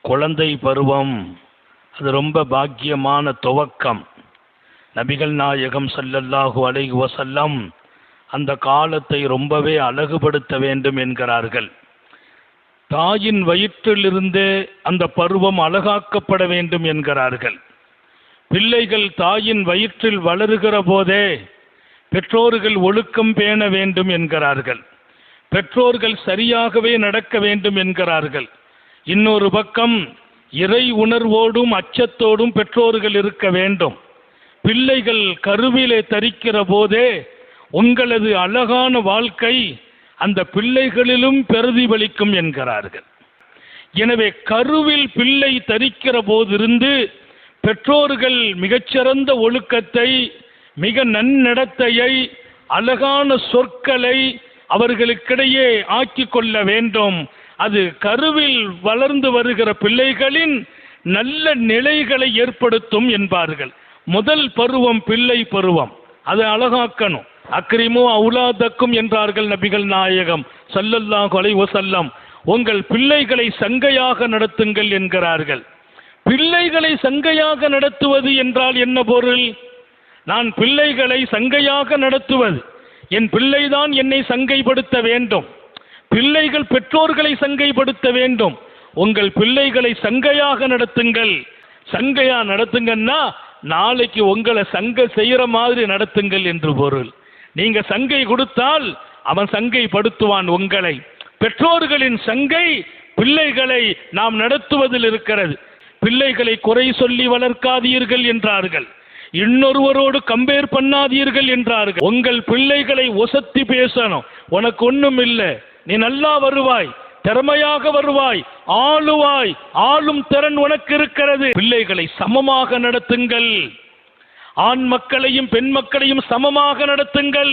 குழந்தை பருவம். அது ரொம்ப பாக்கியமான துவக்கம். நபிகள் நாயகம் சல்லல்லாஹு அலைஹி வசல்லம் அந்த காலத்தை ரொம்பவே அழகுபடுத்த வேண்டும் என்கிறார்கள். தாயின் வயிற்றிலிருந்தே அந்த பருவம் அழகாக்கப்பட வேண்டும் என்கிறார்கள். பிள்ளைகள் தாயின் வயிற்றில் வளருகிற போதே பெற்றோர்கள் ஒழுக்கம் பேண வேண்டும் என்கிறார்கள். பெற்றோர்கள் சரியாகவே நடக்க வேண்டும் என்கிறார்கள். இன்னொரு பக்கம் இறை உணர்வோடும் அச்சத்தோடும் பெற்றோர்கள் இருக்க வேண்டும். பிள்ளைகள் கருவிலே தரிக்கிற போதே உங்களது அழகான வாழ்க்கை அந்த பிள்ளைகளிலும் பிரதிபலிக்கும் என்கிறார்கள். எனவே கருவில் பிள்ளை தரிக்கிற போதிருந்து பெற்றோர்கள் மிகச்சிறந்த ஒழுக்கத்தை மிக நன்னடத்தையை அழகான சொற்களை அவர்களுக்கிடையே ஆக்கிக் கொள்ள வேண்டும். அது கருவில் வளர்ந்து வருகிற பிள்ளைகளின் நல்ல நிலைகளை ஏற்படுத்தும் என்பார்கள். முதல் பருவம் பிள்ளை பருவம். அதை அழகாக்கணும். அக்ரிமோ அவுலாதக்கும் என்றார்கள் நபிகள் நாயகம். சல்லல்லா கொலை ஒசல்லம் உங்கள் பிள்ளைகளை சங்கையாக நடத்துங்கள் என்கிறார்கள். பிள்ளைகளை சங்கையாக நடத்துவது என்றால் என்ன பொருள்? நான் பிள்ளைகளை சங்கையாக நடத்துவது. என் பிள்ளைதான் என்னை சங்கைப்படுத்த வேண்டும். பிள்ளைகள் பெற்றோர்களை சங்கைப்படுத்த வேண்டும். உங்கள் பிள்ளைகளை சங்கையாக நடத்துங்கள். சங்கையா நடத்துங்கன்னா நாளைக்கு உங்களை சங்கை செய்யற மாதிரி நடத்துங்கள் என்று பொருள். நீங்க சங்கை கொடுத்தால் அவன் சங்கை படுத்துவான் உங்களை. பெற்றோர்களின் சங்கை பிள்ளைகளை நாம் நடத்துவதில் இருக்கிறது. பிள்ளைகளை குறை சொல்லி வளர்க்காதீர்கள் என்றார்கள். இன்னொருவரோடு கம்பேர் பண்ணாதீர்கள் என்றார்கள். உங்கள் பிள்ளைகளை ஒசத்தி பேசணும். உனக்கு ஒண்ணும் இல்லை. நீ நல்லா வருவாய் திறமையாக வருவாய் ஆளுவாய் ஆளும் திறன் உனக்கு இருக்கிறது. பிள்ளைகளை சமமாக நடத்துங்கள். ஆண் மக்களையும் பெண் மக்களையும் சமமாக நடத்துங்கள்.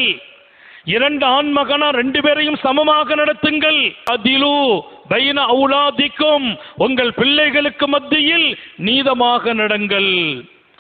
இரண்டு ஆண் மகனா ரெண்டு பேரையும் சமமாக நடத்துங்கள். அதிலு பைன அவுலாதிக்கும் உங்கள் பிள்ளைகளுக்கு மத்தியில் நீதமாக நடங்கள்.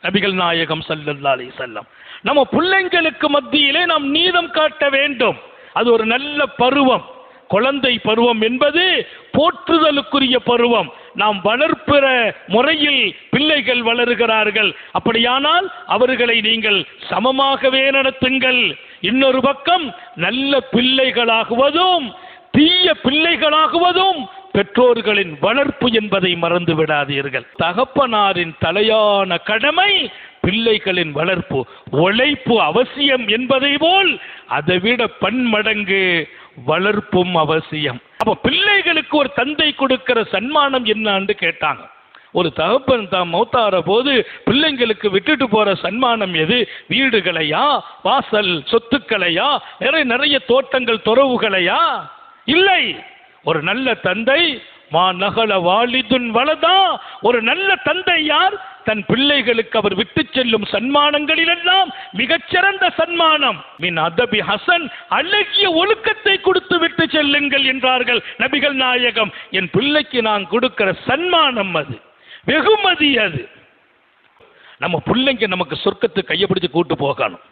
நபிகள் நாயகம் ஸல்லல்லாஹு செல்லம் நம்ம பிள்ளைங்களுக்கு மத்தியிலே நாம் நீதம் காட்ட வேண்டும். அது ஒரு நல்ல பருவம். குழந்தை பருவம் என்பது போற்றுதலுக்குரிய பருவம். நாம் வளர்ப்பிற முறையில் பிள்ளைகள் வளருகிறார்கள். அப்படியானால் அவர்களை நீங்கள் சமமாகவே நடத்துங்கள். இன்னொரு பக்கம் நல்ல பிள்ளைகளாகுவதும் தீய பிள்ளைகளாகுவதும் பெற்றோர்களின் வளர்ப்பு என்பதை மறந்து விடாதீர்கள். தகப்பனாரின் தலையான கடமை பிள்ளைகளின் வளர்ப்பு. உழைப்பு அவசியம் என்பதை போல் அதைவிட பன்மடங்கு வளர்ப்பும் அவசியம். அப்ப பிள்ளைகளுக்கு ஒரு தந்தை கொடுக்கிற சன்மானம் என்னன்னு கேட்டாங்க. ஒரு தகப்பன் தான் மௌத்தார போது பிள்ளைங்களுக்கு விட்டுட்டு போற சன்மானம் எது? வீடுகளையா? வாசல் சொத்துக்களையா? நிறைய நிறைய தோட்டங்கள் துறவுகளையா? இல்லை. ஒரு நல்ல தந்தை மா நகல வாலிதுன் வலதா ஒரு நல்ல தந்தை யார்? தன் பிள்ளைகளுக்கு அவர் விட்டு செல்லும் சன்மானங்களிலெல்லாம் மிகச்சிறந்த சன்மானம். மின் அதபி ஹசன் அழகிய ஒழுக்கத்தை கொடுத்து விட்டு செல்லுங்கள் என்றார்கள் நபிகள் நாயகம். என் பிள்ளைக்கு நான் கொடுக்கிற சன்மானம் அது. வெகுமதி அது. நம்ம பிள்ளைங்க நமக்கு சொர்க்கத்து கையை பிடிச்சு கூட்டு போகணும்.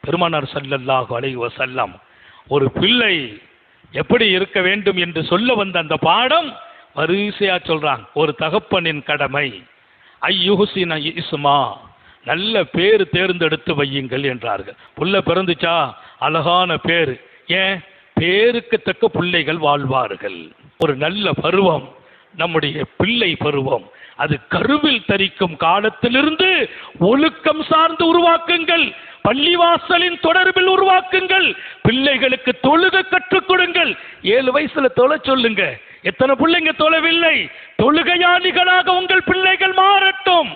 பெருமானார் சல்லல்லாஹு அலைஹி செல்லாம் ஒரு பிள்ளை எப்படி இருக்க வேண்டும் என்று சொல்ல வந்த அந்த பாடம் வரிசையா சொல்றாங்க. ஒரு தகப்பனின் கடமை. ஐயுஹுசின இஸ்மா. நல்ல பேர் தேர்ந்தெடுத்து வையுங்கள் என்றார்கள். புள்ள பிறந்துச்சா? அழகான பேர். ஏன்? பேருக்கு தக்க பிள்ளைகள் வாழ்வார்கள். ஒரு நல்ல பருவம். நம்முடைய பிள்ளை பருவம். அது கருவில் தரிக்கும் காலத்திலிருந்து ஒழுக்கம் சார்ந்து உருவாக்குங்கள். பள்ளிவாசலின் தொடர்பில் உருவாக்குங்கள். பிள்ளைகளுக்கு தொழுக கற்றுக் கொடுங்கள். ஏழு வயசுல தொலை சொல்லுங்க. எத்தனை பிள்ளைங்க தொலைவில்லை? தொழுகையாளிகளாக உங்கள் பிள்ளைகள் மாறட்டும்.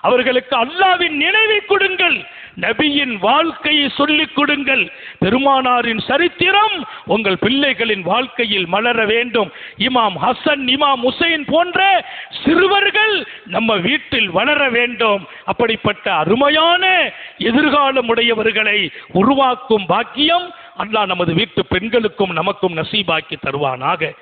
அவர்களுக்கு அல்லாவின் நினைவை கொடுங்கள். நபியின் வாழ்க்கையை சொல்லிக் கொடுங்கள். பெருமானாரின் சரித்திரம் உங்கள் பிள்ளைகளின் வாழ்க்கையில் மலர வேண்டும். இமாம் ஹசன் இமாம் ஹுசைன் போன்ற சிறுவர்கள் நம்ம வீட்டில் வளர வேண்டும். அப்படிப்பட்ட அருமையான எதிர்காலம் உடையவர்களை உருவாக்கும் பாக்கியம் அல்லாஹ் நமது வீட்டு பெண்களுக்கும் நமக்கும் நசீபாக்கி தருவானாக.